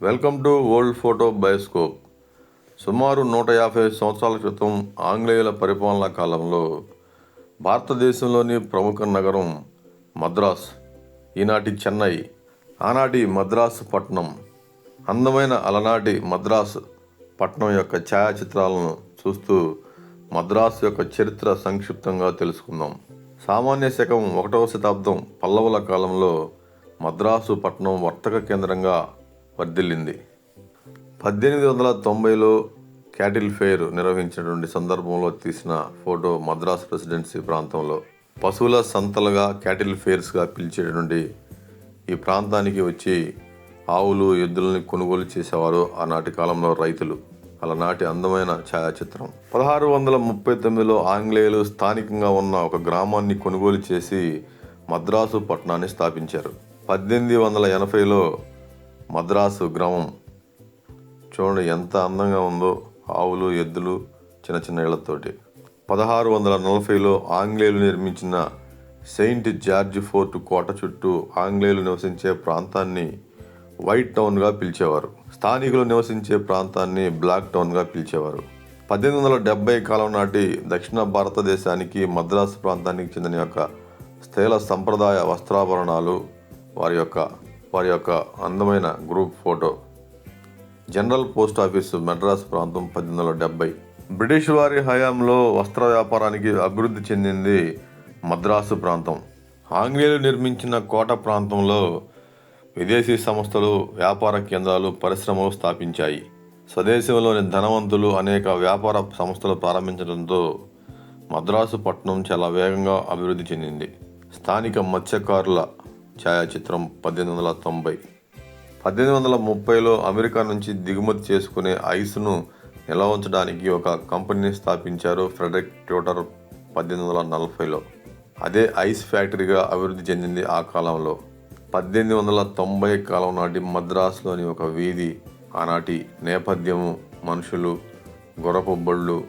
Welcome to old photo bioscope సుమారు నూట యాభై సంవత్సరాల క్రితం ఆంగ్లేయుల పరిపాలనా కాలంలో భారతదేశంలోని ప్రముఖ నగరం మద్రాస్ ఈనాటి చెన్నై ఆనాటి మద్రాసు పట్టణం అందమైన అలనాటి మద్రాసు పట్టణం యొక్క ఛాయాచిత్రాలను చూస్తూ మద్రాసు యొక్క చరిత్ర సంక్షిప్తంగా తెలుసుకుందాం. సామాన్య శకం ఒకటవ శతాబ్దం పల్లవుల కాలంలో మద్రాసు పట్టణం వర్తక కేంద్రంగా వర్ధిల్లింది. పద్దెనిమిది వందల తొంభైలో క్యాటిల్ ఫెయిర్ నిర్వహించినటువంటి సందర్భంలో తీసిన ఫోటో మద్రాస్ ప్రెసిడెన్సీ ప్రాంతంలో పశువుల సంతలుగా క్యాటిల్ ఫెయిర్స్గా పిలిచేటటువంటి ఈ ప్రాంతానికి వచ్చి ఆవులు ఎద్దులని కొనుగోలు చేసేవారు ఆనాటి కాలంలో రైతులు. అలనాటి అందమైన ఛాయాచిత్రం. పదహారు వందల ముప్పై తొమ్మిదిలో ఆంగ్లేయులు స్థానికంగా ఉన్న ఒక గ్రామాన్ని కొనుగోలు చేసి మద్రాసు పట్టణాన్ని స్థాపించారు. పద్దెనిమిది వందల ఎనభైలో మద్రాసు గ్రామం. చూడండి ఎంత అందంగా ఉందో ఆవులు ఎద్దులు చిన్న చిన్న ఇళ్ళతోటి పదహారు వందల నలభైలో ఆంగ్లేయులు నిర్మించిన సెయింట్ జార్జ్ ఫోర్ట్ కోట చుట్టూ ఆంగ్లేయులు నివసించే ప్రాంతాన్ని వైట్ టౌన్గా పిలిచేవారు. స్థానికులు నివసించే ప్రాంతాన్ని బ్లాక్ టౌన్గా పిలిచేవారు. పద్దెనిమిది వందల డెబ్బై కాలం నాటి దక్షిణ భారతదేశానికి మద్రాసు ప్రాంతానికి చెందిన యొక్క స్థైల సంప్రదాయ వస్త్రాభరణాలు వారి యొక్క వారి యొక్క అందమైన group photo. General post office Madras ప్రాంతం పద్దెనిమిది వందల డెబ్బై బ్రిటిష్ వారి హయాంలో వస్త్ర వ్యాపారానికి అభివృద్ధి చెందింది మద్రాసు ప్రాంతం. ఆంగ్లేయులు నిర్మించిన కోట ప్రాంతంలో విదేశీ సంస్థలు వ్యాపార కేంద్రాలు పరిశ్రమలు స్థాపించాయి. స్వదేశంలోని ధనవంతులు అనేక వ్యాపార సంస్థలు ప్రారంభించడంతో మద్రాసు పట్టణం చాలా వేగంగా అభివృద్ధి చెందింది. స్థానిక మత్స్యకారుల ఛాయాచిత్రం పద్దెనిమిది వందల తొంభై. పద్దెనిమిది వందల ముప్పైలో అమెరికా నుంచి దిగుమతి చేసుకునే ఐస్ను నిల్వ ఉంచడానికి ఒక కంపెనీని స్థాపించారు ఫ్రెడరిక్ ట్యూటర్ పద్దెనిమిది వందల నలభైలో. అదే ఐస్ ఫ్యాక్టరీగా అభివృద్ధి చెందింది ఆ కాలంలో. పద్దెనిమిది వందల తొంభై కాలం నాటి మద్రాసులోని ఒక వీధి ఆనాటి నేపథ్యము మనుషులు గుర్రపు బళ్ళు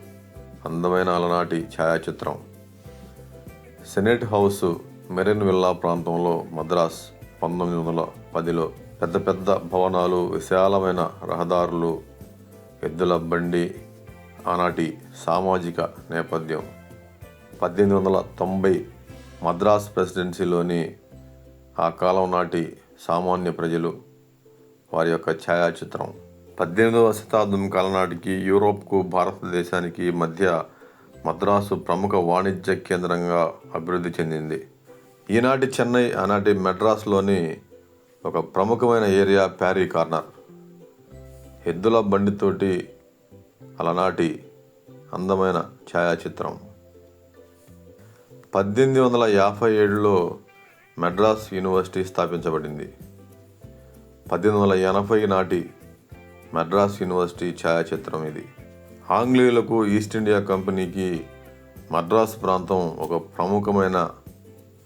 అందమైన అలనాటి ఛాయాచిత్రం. సెనేట్ హౌసు మెరిన్ విల్లా ప్రాంతంలో మద్రాస్ పంతొమ్మిది వందల పదిలో పెద్ద పెద్ద భవనాలు విశాలమైన రహదారులు ఎద్దుల బండి ఆనాటి సామాజిక నేపథ్యం. పద్దెనిమిది వందల తొంభై మద్రాస్ ప్రెసిడెన్సీలోని ఆ కాలం నాటి సామాన్య ప్రజలు వారి యొక్క ఛాయాచిత్రం. పద్దెనిమిదవ శతాబ్దం కాలం నాటికి యూరోప్కు భారతదేశానికి మధ్య మద్రాసు ప్రముఖ వాణిజ్య కేంద్రంగా అభివృద్ధి చెందింది. ఈనాటి చెన్నై ఆనాటి మెడ్రాస్లోని ఒక ప్రముఖమైన ఏరియా ప్యారీ కార్నర్. ఎద్దుల బండితోటి అలనాటి అందమైన ఛాయాచిత్రం. పద్దెనిమిది వందల యాభై ఏడులో మెడ్రాస్ యూనివర్సిటీ స్థాపించబడింది. పద్దెనిమిది వందల ఎనభై నాటి మెడ్రాస్ యూనివర్సిటీ ఛాయాచిత్రం ఇది. ఆంగ్లేయులకు ఈస్ట్ ఇండియా కంపెనీకి మద్రాస్ ప్రాంతం ఒక ప్రముఖమైన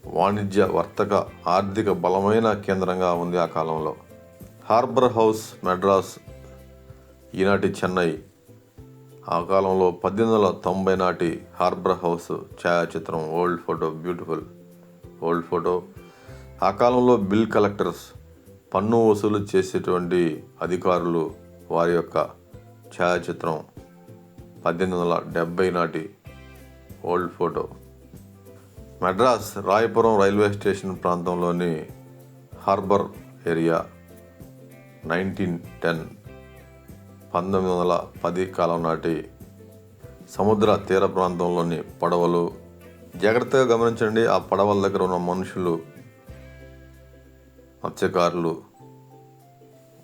వాణిజ్య వర్తక ఆర్థిక బలమైన కేంద్రంగా ఉంది ఆ కాలంలో. హార్బర్ హౌస్ మెడ్రాస్ ఈనాటి చెన్నై. ఆ కాలంలో పద్దెనిమిది వందల తొంభై నాటి హార్బర్ హౌస్ ఛాయాచిత్రం old photo beautiful old photo. ఆ కాలంలో బిల్ కలెక్టర్స్ పన్ను వసూలు చేసేటువంటి అధికారులు వారి యొక్క ఛాయాచిత్రం పద్దెనిమిది వందల డెబ్బై నాటి old photo. Madras Royapuram railway station ప్రాంతంలోని హార్బర్ ఏరియా నైన్టీన్ టెన్ పంతొమ్మిది వందల పది కాలం నాటి సముద్ర తీర ప్రాంతంలోని పడవలు. జాగ్రత్తగా గమనించండి ఆ పడవల దగ్గర ఉన్న మనుషులు మత్స్యకారులు.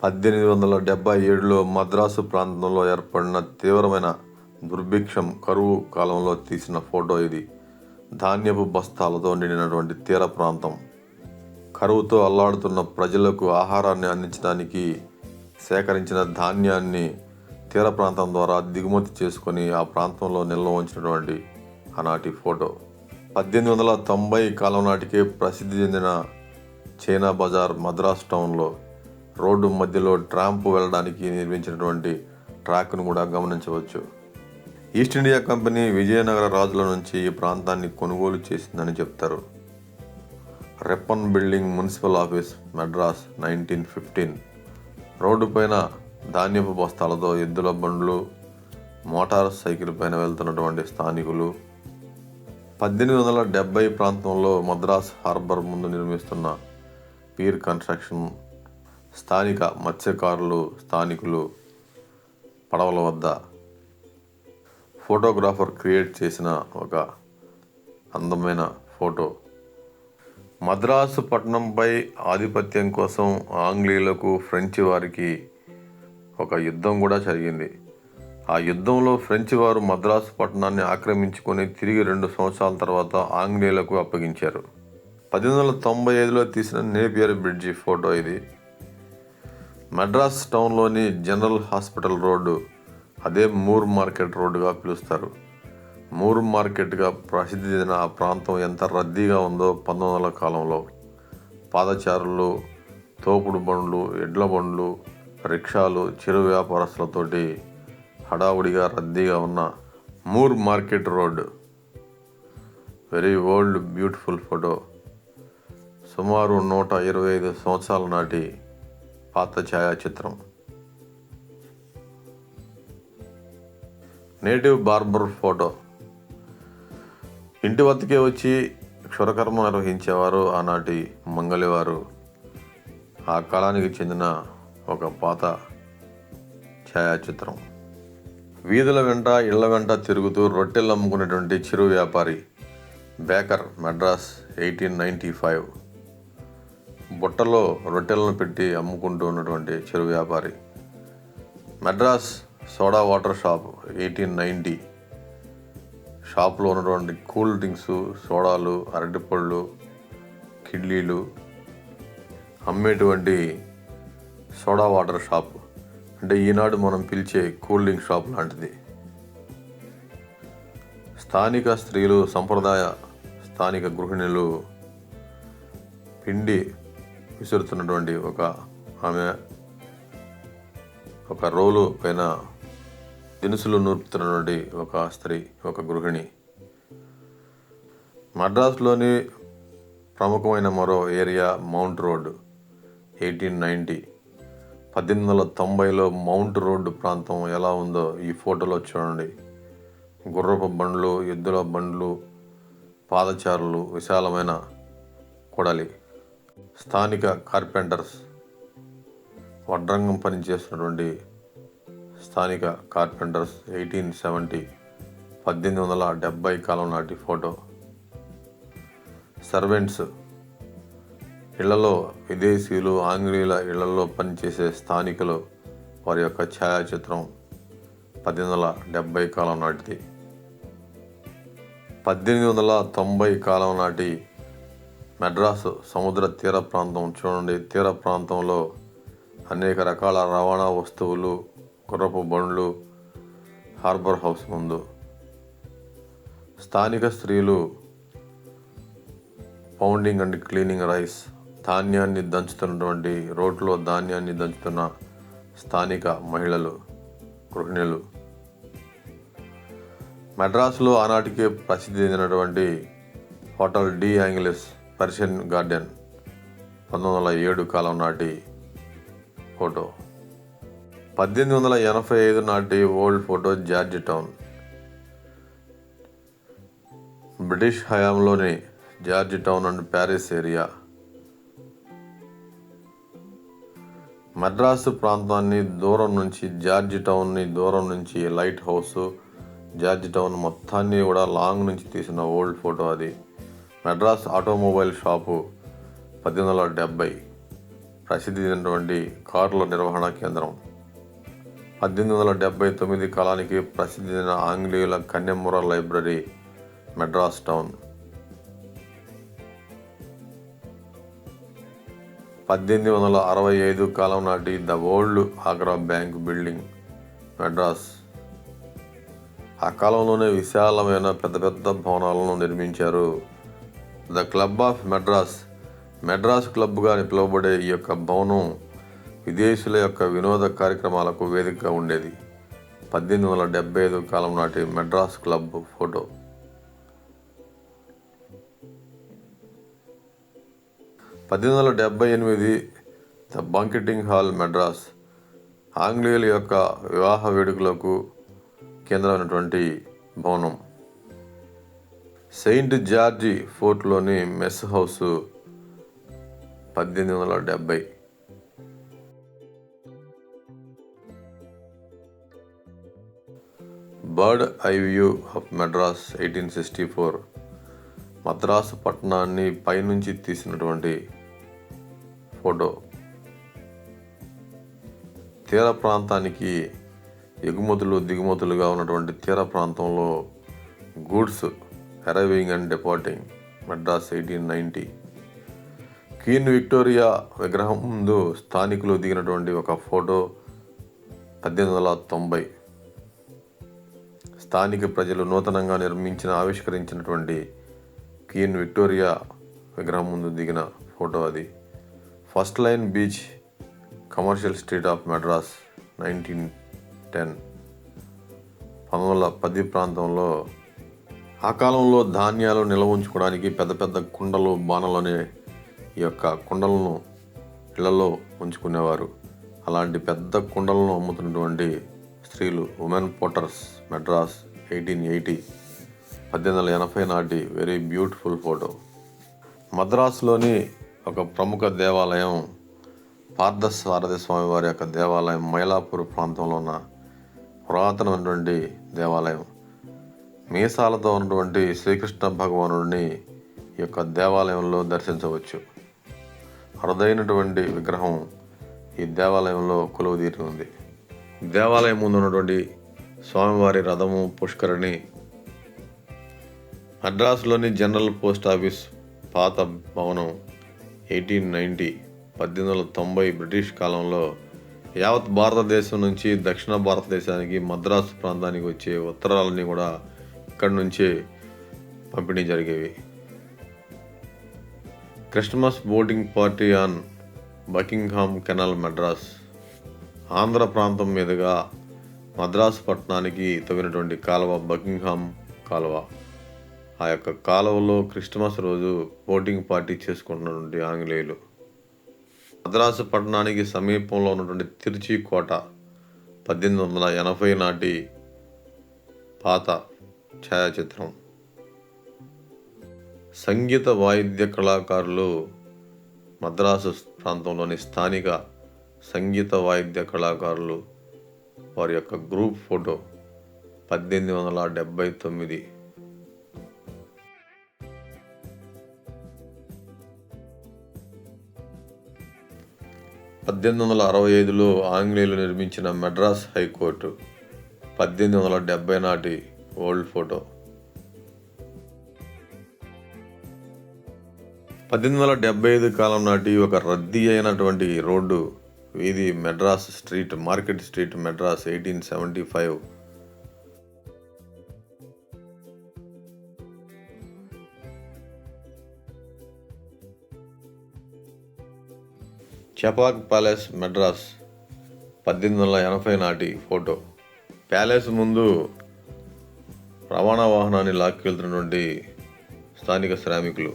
పద్దెనిమిది వందల డెబ్బై ఏడులో మద్రాసు ప్రాంతంలో ఏర్పడిన తీవ్రమైన దుర్భిక్షం కరువు కాలంలో తీసిన ఫోటో ఇది. ధాన్యపు బస్తాలతో నిండినటువంటి తీర ప్రాంతం. కరువుతో అల్లాడుతున్న ప్రజలకు ఆహారాన్ని అందించడానికి సేకరించిన ధాన్యాన్ని తీర ప్రాంతం ద్వారా దిగుమతి చేసుకొని ఆ ప్రాంతంలో నిల్వ ఉంచినటువంటి ఆనాటి ఫోటో. పద్దెనిమిది వందల తొంభై కాలం నాటికే ప్రసిద్ధి చెందిన చైనా బజార్ మద్రాస్ టౌన్లో రోడ్డు మధ్యలో ట్రాంప్ వెళ్ళడానికి నిర్మించినటువంటి ట్రాక్ను కూడా గమనించవచ్చు. ఈస్ట్ ఇండియా కంపెనీ విజయనగర రాజుల నుంచి ఈ ప్రాంతాన్ని కొనుగోలు చేసిందని చెప్తారు. Ripon building municipal office Madras nineteen fifteen. Road పైన ధాన్యపు బస్తాలతో ఎద్దుల బండ్లు మోటార్ సైకిల్ పైన వెళ్తున్నటువంటి స్థానికులు. పద్దెనిమిది వందల డెబ్బై ప్రాంతంలో మద్రాస్ హార్బర్ ముందు నిర్మిస్తున్న పీర్ కన్స్ట్రక్షన్ స్థానిక మత్స్యకారులు స్థానికులు పడవల వద్ద ఫోటోగ్రాఫర్ క్రియేట్ చేసిన ఒక అందమైన ఫోటో. మద్రాసు పట్టణంపై ఆధిపత్యం కోసం ఆంగ్లేయులకు ఫ్రెంచి వారికి ఒక యుద్ధం కూడా జరిగింది. ఆ యుద్ధంలో ఫ్రెంచి వారు మద్రాసు పట్టణాన్ని ఆక్రమించుకొని తిరిగి రెండు సంవత్సరాల తర్వాత ఆంగ్లేయులకు అప్పగించారు. పద్దెనిమిది వందల తొంభై ఐదులో తీసిన నేపియర్ బ్రిడ్జి ఫోటో ఇది. మద్రాస్ టౌన్లోని జనరల్ హాస్పిటల్ రోడ్డు అదే మూర్ మార్కెట్ రోడ్డుగా పిలుస్తారు. మూర్ మార్కెట్గా ప్రసిద్ధి చెందిన ఆ ప్రాంతం ఎంత రద్దీగా ఉందో పంతొమ్మిది వందల కాలంలో. పాదచారులు తోపుడు బండ్లు ఎడ్ల బండ్లు రిక్షాలు చిరు వ్యాపారస్తులతోటి హడావుడిగా రద్దీగా ఉన్న Moore market road very old beautiful photo. సుమారు నూట ఇరవై ఐదు సంవత్సరాల నాటి పాత ఛాయాచిత్రం. Native barber photo. ఇంటి వద్దకే వచ్చి క్షురకర్మ నిర్వహించేవారు ఆనాటి మంగళవారు. ఆ కాలానికి చెందిన ఒక పాత ఛాయాచిత్రం. వీధుల వెంట ఇళ్ళ వెంట తిరుగుతూ రొట్టెలు అమ్ముకునేటువంటి చిరు వ్యాపారి baker Madras eighteen ninety five. బుట్టలో రొట్టెలను పెట్టి అమ్ముకుంటూ ఉన్నటువంటి చిరు వ్యాపారి Madras soda water shop eighteen ninety. షాప్లో ఉన్నటువంటి కూల్ డ్రింక్స్ సోడాలు అరటిపళ్ళు కిడ్లీలు అమ్మేటువంటి సోడా వాటర్ షాప్. అంటే ఈనాడు మనం పిలిచే కూల్ డ్రింక్ షాప్ లాంటిది. స్థానిక స్త్రీలు సంప్రదాయ స్థానిక గృహిణులు పిండి విసురుతున్నటువంటి ఒక ఆమె ఒక రోలు పైన దినుసులు నూర్పుతున్నటువంటి ఒక స్త్రీ ఒక గృహిణి. మద్రాసులోని ప్రముఖమైన మరో area Mount road eighteen ninety పద్దెనిమిది వందల తొంభైలో మౌంట్ రోడ్డు ప్రాంతం ఎలా ఉందో ఈ ఫోటోలో చూడండి. గుర్రపు బండ్లు ఎద్దుల బండ్లు పాదచారులు విశాలమైన కొడలి. స్థానిక కార్పెంటర్స్ వడ్రంగం పనిచేస్తున్నటువంటి స్థానిక కార్పెంటర్స్ ఎయిటీన్ సెవెంటీ పద్దెనిమిది వందల డెబ్బై కాలం నాటి ఫోటో. సర్వెంట్స్. ఇళ్ళలో విదేశీయులు ఆంగ్లేయుల ఇళ్ళలో పనిచేసే స్థానికులు వారి యొక్క ఛాయాచిత్రం పద్దెనిమిది వందల డెబ్బై కాలం నాటిది. పద్దెనిమిది వందల తొంభై కాలం నాటి మెడ్రాసు సముద్ర తీర ప్రాంతం చూడండి. తీర ప్రాంతంలో అనేక రకాల రవాణా వస్తువులు గుర్రపు బండ్లు హార్బర్ హౌస్ ముందు. స్థానిక స్త్రీలు పౌండింగ్ అండ్ క్లీనింగ్ రైస్ ధాన్యాన్ని దంచుతున్నటువంటి రోడ్లో ధాన్యాన్ని దంచుతున్న స్థానిక మహిళలు గృహిణులు. మెడ్రాస్లో ఆనాటికే ప్రసిద్ధి చెందినటువంటి hotel de Angelis Persian garden పంతొమ్మిది వందల ఏడు కాలం నాటి ఫోటో. పద్దెనిమిది వందల ఎనభై ఐదు నాటి old photo George Town. British హయాంలోని George Town and Parrys area. Madras ప్రాంతాన్ని దూరం నుంచి జార్జ్ టౌన్ని దూరం నుంచి లైట్ హౌస్ జార్జ్ టౌన్ మొత్తాన్ని కూడా లాంగ్ నుంచి తీసిన ఓల్డ్ ఫోటో అది. మద్రాస్ ఆటోమొబైల్ షాపు పద్దెనిమిది వందల డెబ్బై. ప్రసిద్ధి చెందినటువంటి కార్ల నిర్వహణ కేంద్రం. పద్దెనిమిది వందల డెబ్బై తొమ్మిది కాలానికి ప్రసిద్ధి చెందిన ఆంగ్లేయుల కన్యమూర లైబ్రరీ మెడ్రాస్ టౌన్. పద్దెనిమిది వందల అరవై ఐదు కాలం నాటి the old Agra bank building Madras. ఆ కాలంలోనే విశాలమైన పెద్ద పెద్ద భవనాలను నిర్మించారు. The club of Madras Madras క్లబ్గా పిలువబడే ఈ యొక్క భవనం విదేశీయుల యొక్క వినోద కార్యక్రమాలకు వేదికగా ఉండేది. పద్దెనిమిది వందల డెబ్బై ఐదు కాలం నాటి మెడ్రాస్ క్లబ్ ఫోటో. పద్దెనిమిది వందల డెబ్బై ఎనిమిది ద బంకెటింగ్ హాల్ మెడ్రాస్ ఆంగ్లేయుల యొక్క వివాహ వేడుకలకు కేంద్రమైనటువంటి భవనం. సెయింట్ జార్జి ఫోర్ట్లోని మెస్ హౌస్ పద్దెనిమిది వందల డెబ్భై bird eye view of Madras eighteen sixty four. Madras పట్టణాన్ని పైనుంచి తీసినటువంటి ఫోటో. తీర ప్రాంతానికి ఎగుమతులు దిగుమతులుగా ఉన్నటువంటి తీర ప్రాంతంలో goods arriving and departing Madras eighteen ninety queen Victoria విగ్రహం ముందు స్థానికులు దిగినటువంటి ఒక ఫోటో పద్దెనిమిది వందల తొంభై. స్థానిక ప్రజలు నూతనంగా నిర్మించిన ఆవిష్కరించినటువంటి క్వీన్ విక్టోరియా విగ్రహం ముందు దిగిన ఫోటో అది. First line beach commercial street of Madras nineteen ten. పంతొమ్మిది వందల పది ప్రాంతంలో ఆ కాలంలో ధాన్యాలు నిల్వ ఉంచుకోవడానికి పెద్ద పెద్ద కుండలు బాణలోనే ఈ యొక్క కుండలను ఇళ్ళలో ఉంచుకునేవారు. అలాంటి పెద్ద కుండలను అమ్ముతున్నటువంటి స్త్రీలు women potters Madras eighteen eighty పద్దెనిమిది వందల ఎనభై నాటి వెరీ బ్యూటిఫుల్ ఫోటో మద్రాసులోని ఒక ప్రముఖ దేవాలయం పార్థసారథి స్వామి వారి యొక్క దేవాలయం మైలాపూర్ ప్రాంతంలో ఉన్న పురాతనమైనటువంటి దేవాలయం. మీసాలతో ఉన్నటువంటి శ్రీకృష్ణ భగవానుడిని ఈ యొక్క దేవాలయంలో దర్శించవచ్చు. అరుదైనటువంటి విగ్రహం ఈ దేవాలయంలో కొలువుదీరి ఉంది దేవాలయం ముందు ఉన్నటువంటి స్వామివారి రథము పుష్కరిణి. మద్రాసులోని జనరల్ పోస్ట్ ఆఫీస్ పాత భవనం ఎయిటీన్ నైంటీ పద్దెనిమిది వందల తొంభై బ్రిటిష్ కాలంలో యావత్ భారతదేశం నుంచి దక్షిణ భారతదేశానికి మద్రాసు ప్రాంతానికి వచ్చే ఉత్తరాలని కూడా ఇక్కడి నుంచే పంపిణీ జరిగేవి. Christmas boating party on Buckingham canal Madras Andhra ప్రాంతం మీదుగా మద్రాసు పట్టణానికి తగినటువంటి కాలువ బకింగ్హామ్ కాలువ. ఆ యొక్క కాలువలో క్రిస్టమస్ రోజు బోటింగ్ పార్టీ చేసుకుంటున్నటువంటి ఆంగ్లేయులు. మద్రాసు పట్టణానికి సమీపంలో ఉన్నటువంటి తిరుచి కోట పద్దెనిమిది వందల ఎనభై నాటి పాత ఛాయాచిత్రం. సంగీత వాయిద్య కళాకారులు మద్రాసు ప్రాంతంలోని స్థానిక సంగీత వాయిద్య కళాకారులు వారి యొక్క గ్రూప్ ఫోటో పద్దెనిమిది వందల డెబ్భై తొమ్మిది. పద్దెనిమిది వందల అరవై ఐదులో ఆంగ్లేయులు నిర్మించిన మెడ్రాస్ హైకోర్టు పద్దెనిమిది వందల డెబ్బై నాటి ఓల్డ్ ఫోటో. పద్దెనిమిది వందల డెబ్బై ఐదు కాలం నాటి ఒక రద్దీ అయినటువంటి రోడ్డు వీధి Madras street market street Madras eighteen seventy five. Chepauk palace Madras పద్దెనిమిది వందల ఎనభై నాటి ఫోటో. ప్యాలెస్ ముందు రవాణా వాహనాన్ని లాక్కెళ్తున్నటువంటి స్థానిక శ్రామికులు.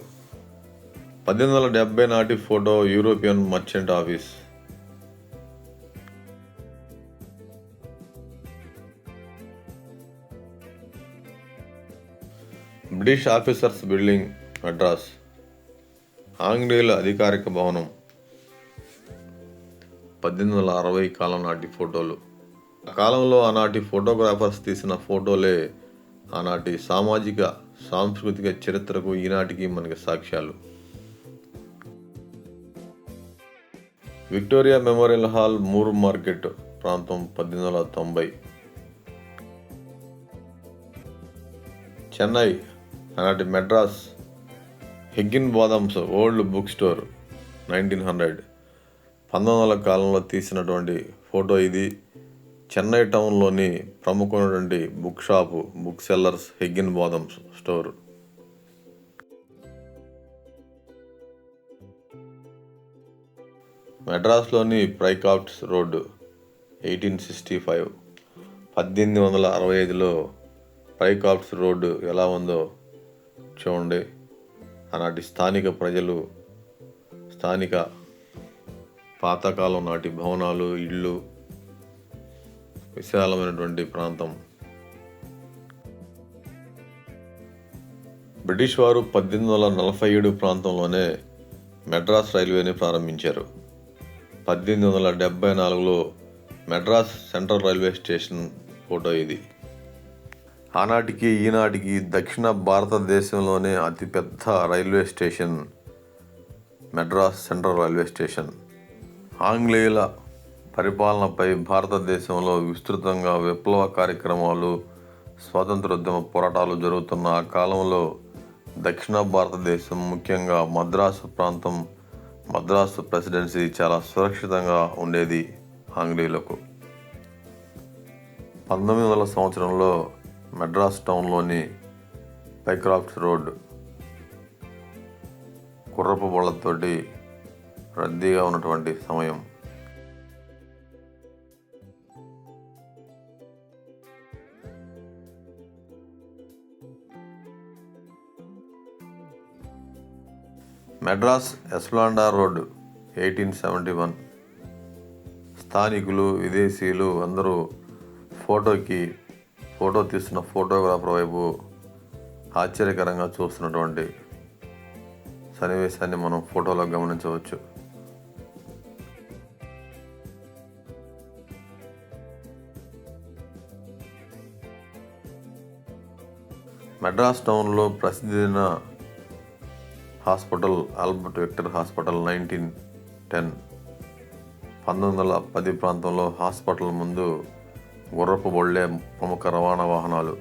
పద్దెనిమిది వందల డెబ్బై నాటి photo European merchant office. British officers building Madras ఆంగ్లేయుల అధికారిక భవనం. పద్దెనిమిది వందల అరవై కాలం నాటి ఫోటోలు. ఆ కాలంలో ఆనాటి ఫోటోగ్రాఫర్స్ తీసిన ఫోటోలే ఆనాటి సామాజిక సాంస్కృతిక చరిత్రకు ఈనాటికి మనకి సాక్ష్యాలు. Victoria memorial hall Moore market ప్రాంతం పద్దెనిమిది వందల తొంభై. చెన్నై అలాంటి Madras Higginbothams old book store nineteen hundred. పంతొమ్మిది వందల కాలంలో తీసినటువంటి ఫోటో ఇది. చెన్నై టౌన్లోని ప్రముఖమైనటువంటి book shop book sellers Higginbothams store. మెడ్రాస్లోని Pycrofts road eighteen sixty five. పద్దెనిమిది వందల అరవై ఐదులో ప్రైకాప్ట్స్ రోడ్డు ఎలా ఉందో చూడండి ఆనాటి స్థానిక ప్రజలు స్థానిక పాతకాలం నాటి భవనాలు ఇళ్ళు విశాలమైనటువంటి ప్రాంతం. బ్రిటిష్ వారు పద్దెనిమిది వందల నలభై ఏడు ప్రాంతంలోనే మెడ్రాస్ రైల్వేని ప్రారంభించారు. పద్దెనిమిది వందల డెబ్బై నాలుగులో Madras central railway station photo ఇది. ఆనాటికి ఈనాటికి దక్షిణ భారతదేశంలోనే అతిపెద్ద railway station Madras central railway station. ఆంగ్లేయుల పరిపాలనపై భారతదేశంలో విస్తృతంగా విప్లవ కార్యక్రమాలు స్వాతంత్రోద్యమ పోరాటాలు జరుగుతున్న ఆ కాలంలో దక్షిణ భారతదేశం ముఖ్యంగా మద్రాసు ప్రాంతం మద్రాసు ప్రెసిడెన్సీ చాలా సురక్షితంగా ఉండేది ఆంగ్లేయులకు. పంతొమ్మిది వందల సంవత్సరంలో మెడ్రాస్ టౌన్లోని పైక్రాఫ్ట్స్ రోడ్ కుర్రపు బళ్ళతోటి రద్దీగా ఉన్నటువంటి సమయం. Madras Esplanade road eighteen seventy one. స్థానికులు విదేశీయులు అందరూ ఫోటోకి ఫోటో తీస్తున్న ఫోటోగ్రాఫర్ వైపు ఆశ్చర్యకరంగా చూస్తున్నటువంటి సన్నివేశాన్ని మనం ఫోటోలో గమనించవచ్చు. మెడ్రాస్ టౌన్లో ప్రసిద్ధి hospital Albert Victor hospital nineteen ten పంతొమ్మిది వందల పది ప్రాంతంలో హాస్పిటల్ ముందు గుర్రపు బొళ్ళే ప్రముఖ రవాణా వాహనాలు.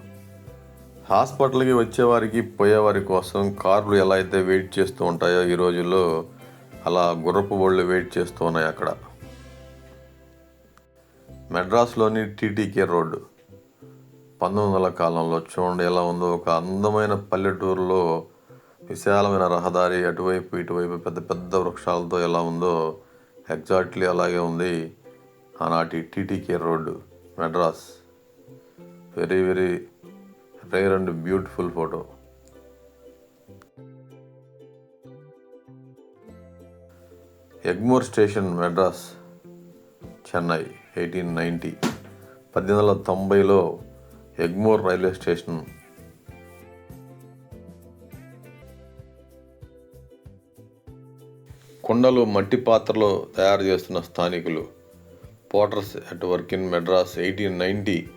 హాస్పిటల్కి వచ్చేవారికి పోయేవారి కోసం కార్లు ఎలా అయితే వెయిట్ చేస్తూ ఉంటాయో ఈ రోజుల్లో అలా గుర్రపు బళ్ళు వెయిట్ చేస్తూ ఉన్నాయి అక్కడ. మెడ్రాస్లోని టీటీకే రోడ్డు. పంతొమ్మిది వందల కాలంలో చూడండి ఎలా ఉందో ఒక అందమైన పల్లెటూరులో విశాలమైన రహదారి అటువైపు ఇటువైపు పెద్ద పెద్ద వృక్షాలతో ఎలా ఉందో ఎగ్జాక్ట్లీ అలాగే ఉంది ఆనాటి TTK road. Madras. Very very rare and beautiful photo Egmore station Madras Chennai eighteen ninety పద్దెనిమిది వందల తొంభైలో ఎగ్మోర్ రైల్వే స్టేషన్. కొండలు మట్టి పాత్రలో తయారు చేస్తున్న స్థానికులు. Potters at work in Madras eighteen ninety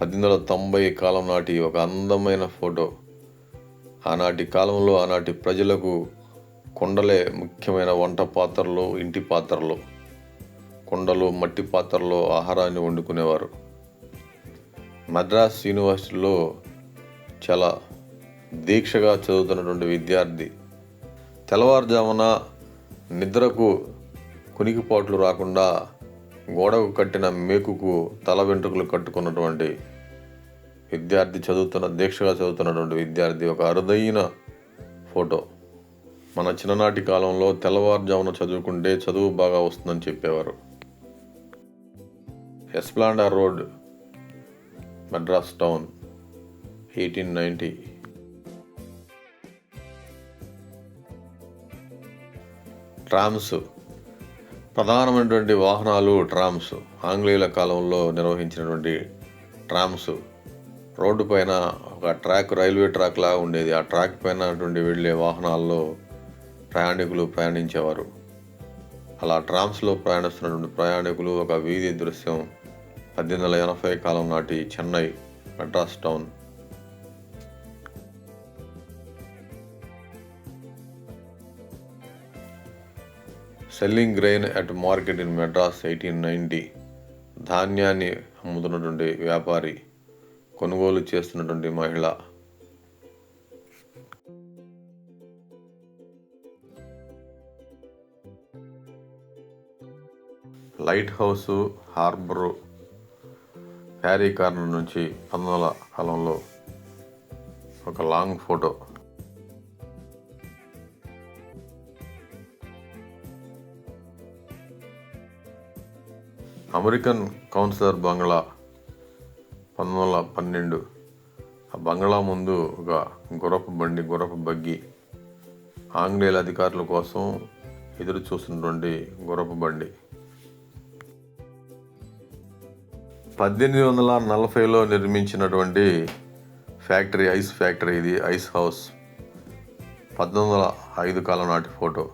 పద్దెనిమిది వందల తొంభై కాలం నాటి ఒక అందమైన ఫోటో. ఆనాటి కాలంలో ఆనాటి ప్రజలకు కుండలే ముఖ్యమైన వంట పాత్రలు ఇంటి పాత్రలు. కుండలు మట్టి పాత్రలో ఆహారాన్ని వండుకునేవారు. మద్రాస్ యూనివర్సిటీలో చాలా దీక్షగా చదువుతున్నటువంటి విద్యార్థి. తెల్లవారుజామున నిద్రకు కునికిపాట్లు రాకుండా గోడకు కట్టిన మేకుకు తల వెంట్రుకలు కట్టుకున్నటువంటి విద్యార్థి చదువుతున్న దీక్షగా చదువుతున్నటువంటి విద్యార్థి ఒక అరుదైన ఫోటో. మన చిన్ననాటి కాలంలో తెల్లవారుజామున చదువుకుంటే చదువు బాగా వస్తుందని చెప్పేవారు. Esplanade road Madras town eighteen ninety. Trams ప్రధానమైనటువంటి వాహనాలు ట్రామ్స్. ఆంగ్లేయుల కాలంలో నిర్వహించినటువంటి ట్రామ్స్. రోడ్డు పైన ఒక ట్రాక్ రైల్వే ట్రాక్ లాగా ఉండేది. ఆ ట్రాక్ పైన వెళ్ళే వాహనాల్లో ప్రయాణికులు ప్రయాణించేవారు. అలా ట్రామ్స్లో ప్రయాణిస్తున్నటువంటి ప్రయాణికులు ఒక వీధి దృశ్యం పద్దెనిమిది వందల ఎనభై కాలం నాటి Chennai Madras town selling grain at market in Madras eighteen ninety ధాన్యాన్ని అమ్ముతున్నటువంటి వ్యాపారి కొనుగోలు చేస్తున్నటువంటి మహిళ. Light house harbour Parry corner నుంచి పంతొమ్మిది కాలంలో ఒక లాంగ్ ఫోటో అమెరికన్ కౌన్సిలర్ బంగ్లా పంతొమ్మిది వందల పన్నెండు. ఆ బంగ్లా ముందు ఒక గుర్రపు బండి గుర్రపు బగ్గి. ఆంగ్లేయుల అధికారుల కోసం ఎదురు చూస్తున్నటువంటి గుర్రపు బండి. పద్దెనిమిది వందల నలభైలో నిర్మించినటువంటి ఫ్యాక్టరీ ఐస్ ఫ్యాక్టరీ ఇది ఐస్ హౌస్. పద్దెనిమిది వందల ఐదు కాలం నాటి ఫోటో.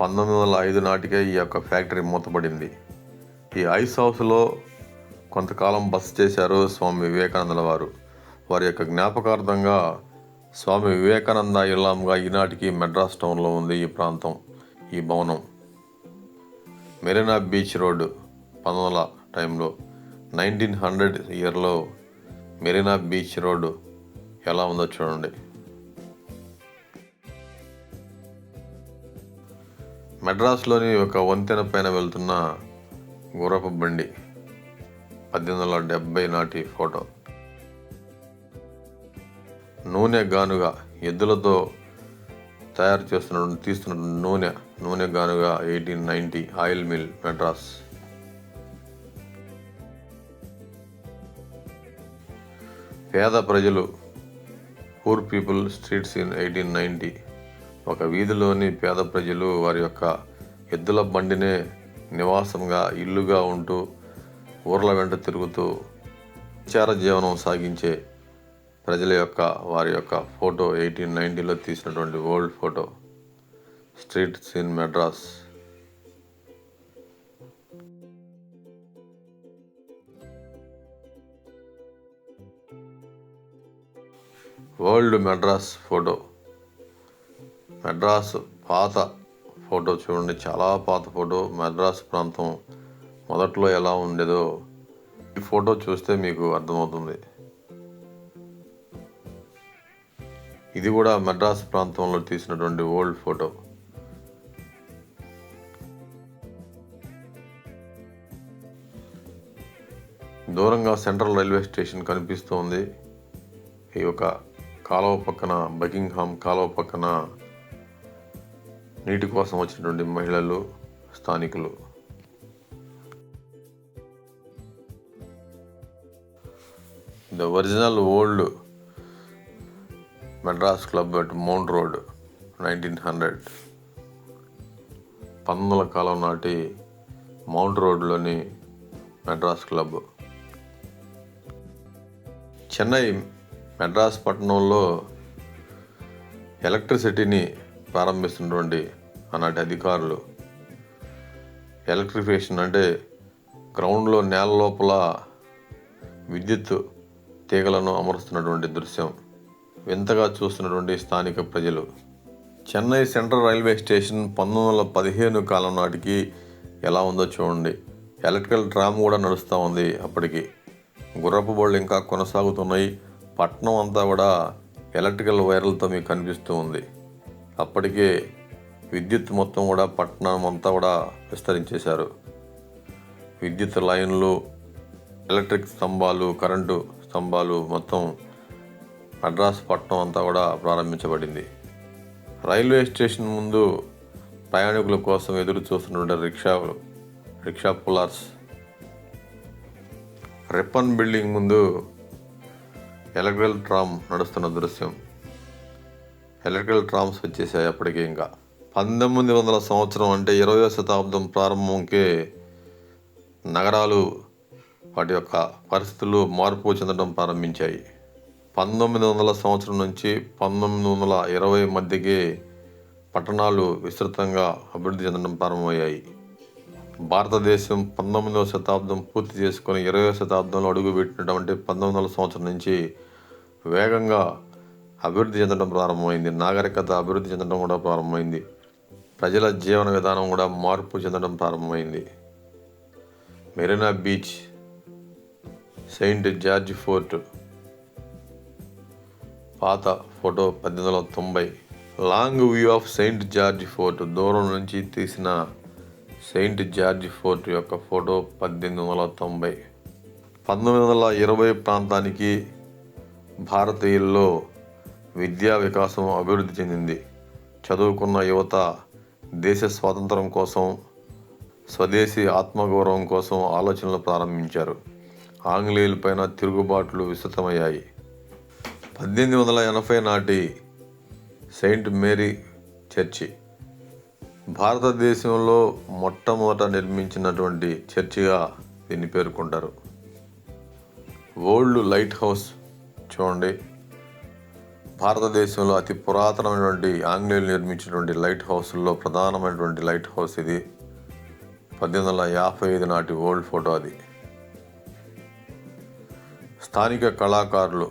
పంతొమ్మిది వందల ఐదు నాటికే ఈ యొక్క ఫ్యాక్టరీ మూతపడింది. ఈ ఐస్ హౌస్లో కొంతకాలం బస చేశారు స్వామి వివేకానందుల వారు. వారి యొక్క జ్ఞాపకార్థంగా స్వామి వివేకానంద ఇల్లాంగా ఈనాటికి మెడ్రాస్ టౌన్లో ఉంది ఈ ప్రాంతం ఈ భవనం. మెరీనా బీచ్ రోడ్ పంతొమ్మిది టైంలో నైన్టీన్ హండ్రెడ్ ఇయర్లో మెరీనా బీచ్ రోడ్డు ఎలా ఉందో చూడండి. మెడ్రాస్లోని ఒక వంతెన పైన వెళ్తున్న గుర్రపు బండి. పద్దెనిమిది వందల డెబ్బై నాటి ఫోటో. నూనె గానుగా ఎద్దులతో తయారు చేస్తున్న తీస్తున్న నూనె. నూనె గానుగా eighteen ninety oil mill Madras. పేద ప్రజలు poor people streets in eighteen ninety ఒక వీధిలోని పేద ప్రజలు వారి యొక్క ఎద్దుల బండినే నివాసంగా ఇల్లుగా ఉంటూ ఊర్ల వెంట తిరుగుతూ విచార జీవనం సాగించే ప్రజల యొక్క వారి యొక్క ఫోటో ఎయిటీన్ నైంటీలో తీసినటువంటి old photo. Street scene Madras. World Madras photo. Madras పాత ఫోటో చూడండి. చాలా పాత ఫోటో. మద్రాసు ప్రాంతం మొదట్లో ఎలా ఉండేదో ఈ ఫోటో చూస్తే మీకు అర్థమవుతుంది. ఇది కూడా మద్రాసు ప్రాంతంలో తీసినటువంటి ఓల్డ్ ఫోటో. దూరంగా సెంట్రల్ రైల్వే స్టేషన్ కనిపిస్తోంది. ఈ యొక్క కాలువ పక్కన బకింగ్హామ్ కాలువ పక్కన నీటి కోసం వచ్చినటువంటి మహిళలు స్థానికులు. The original old Madras club at Mount road nineteen hundred పంతొమ్మిది కాలం నాటి మౌంట్ రోడ్లోని మెడ్రాస్ క్లబ్ చెన్నై మెడ్రాస్ పట్టణంలో ఎలక్ట్రిసిటీని ప్రారంభిస్తున్నటువంటి ఆనాటి అధికారులు. ఎలక్ట్రిఫికేషన్ అంటే గ్రౌండ్లో నేల లోపల విద్యుత్ తీగలను అమరుస్తున్నటువంటి దృశ్యం. వింతగా చూస్తున్నటువంటి స్థానిక ప్రజలు. చెన్నై సెంట్రల్ రైల్వే స్టేషన్ పంతొమ్మిది వందల పదిహేను కాలం నాటికి ఎలా ఉందో చూడండి. ఎలక్ట్రికల్ ట్రామ్ కూడా నడుస్తూ ఉంది అప్పటికి. గుర్రపు బళ్ళు ఇంకా కొనసాగుతున్నాయి. పట్నం అంతా కూడా ఎలక్ట్రికల్ వైర్లతో మీకు కనిపిస్తూ ఉంది. అప్పటికే విద్యుత్ మొత్తం కూడా పట్టణం అంతా కూడా విస్తరించేశారు. విద్యుత్ లైన్లు ఎలక్ట్రిక్ స్తంభాలు కరెంటు స్తంభాలు మొత్తం మద్రాస్ పట్టణం అంతా కూడా ప్రారంభించబడింది. రైల్వే స్టేషన్ ముందు ప్రయాణికుల కోసం ఎదురు చూస్తున్న రిక్షాలు రిక్షా పులార్స్. రిప్పన్ బిల్డింగ్ ముందు ఎలక్ట్రికల్ ట్రామ్ నడుస్తున్న దృశ్యం. ఎలక్ట్రికల్ ట్రామ్స్ వచ్చేసాయి అప్పటికే ఇంకా. పంతొమ్మిది వందల సంవత్సరం అంటే ఇరవయో శతాబ్దం ప్రారంభంకే నగరాలు వాటి యొక్క పరిస్థితులు మార్పు చెందడం ప్రారంభించాయి. పంతొమ్మిది వందల సంవత్సరం నుంచి పంతొమ్మిది వందల ఇరవై మధ్యకే పట్టణాలు విస్తృతంగా అభివృద్ధి చెందడం ప్రారంభమయ్యాయి. భారతదేశం పంతొమ్మిదవ శతాబ్దం పూర్తి చేసుకొని ఇరవై శతాబ్దంలో అడుగుపెట్టినటువంటి పంతొమ్మిది వందల సంవత్సరం నుంచి వేగంగా అభివృద్ధి చెందడం ప్రారంభమైంది. నాగరికత అభివృద్ధి చెందడం కూడా ప్రారంభమైంది. ప్రజల జీవన విధానం కూడా మార్పు చెందడం ప్రారంభమైంది. Marina beach Saint George fort పాత ఫోటో పద్దెనిమిది వందల తొంభై long view of Saint George fort దూరం నుంచి తీసిన సెయింట్ జార్జ్ ఫోర్ట్ యొక్క ఫోటో పద్దెనిమిది వందల తొంభై పంతొమ్మిది వందల ఇరవై ప్రాంతానికి భారతీయుల్లో విద్యా వికాసం అభివృద్ధి చెందింది. చదువుకున్న యువత దేశ స్వాతంత్రం కోసం స్వదేశీ ఆత్మగౌరవం కోసం ఆలోచనలు ప్రారంభించారు. ఆంగ్లేయులపైన తిరుగుబాట్లు విస్తృతమయ్యాయి. పద్దెనిమిది వందల ఎనభై నాటి సెయింట్ మేరీ చర్చి భారతదేశంలో మొట్టమొదట నిర్మించినటువంటి చర్చిగా దీన్ని పేర్కొంటారు. ఓల్డ్ లైట్ హౌస్ చూడండి. భారతదేశంలో అతి పురాతనమైనటువంటి ఆంగ్లేయులు నిర్మించినటువంటి లైట్ హౌస్ల్లో ప్రధానమైనటువంటి లైట్ హౌస్ ఇది. పద్దెనిమిది వందల యాభై ఐదు నాటి ఓల్డ్ ఫోటో అది. స్థానిక కళాకారులు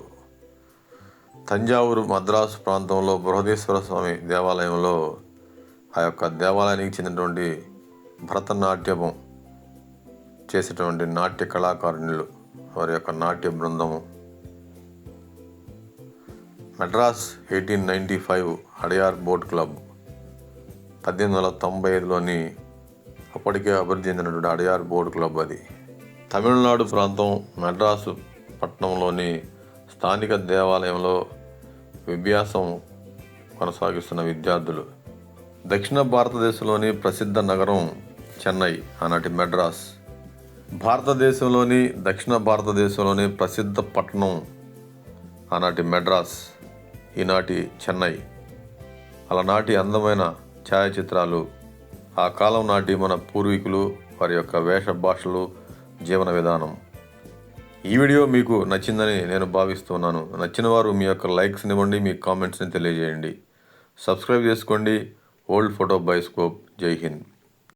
తంజావూరు మద్రాసు ప్రాంతంలో బృహదీశ్వర స్వామి దేవాలయంలో ఆ యొక్క దేవాలయానికి చెందినటువంటి భరతనాట్యము చేసేటువంటి నాట్య కళాకారుణులు వారి యొక్క నాట్య బృందము Madras eighteen ninety five Adyar boat club పద్దెనిమిది వందల తొంభై ఐదులోని అప్పటికే అభివృద్ధి చెందినటువంటి అడయార్ బోట్ క్లబ్ అది. తమిళనాడు ప్రాంతం మెడ్రాసు పట్టణంలోని స్థానిక దేవాలయంలో విభ్యాసం కొనసాగిస్తున్న విద్యార్థులు. దక్షిణ భారతదేశంలోని ప్రసిద్ధ నగరం చెన్నై ఆనాటి మెడ్రాస్ భారతదేశంలోని దక్షిణ భారతదేశంలోని ప్రసిద్ధ పట్టణం ఆనాటి మెడ్రాస్ ఈనాటి చెన్నై. అలనాటి అందమైన ఛాయాచిత్రాలు ఆ కాలం నాటి మన పూర్వీకులు వారి యొక్క వేష భాషలు జీవన విధానం. ఈ వీడియో మీకు నచ్చిందని నేను భావిస్తున్నాను. నచ్చిన వారు మీ యొక్క లైక్స్ని ఇవ్వండి మీ కామెంట్స్ని తెలియజేయండి. సబ్స్క్రైబ్ చేసుకోండి. ఓల్డ్ ఫోటో బైస్కోప్ జై హింద్.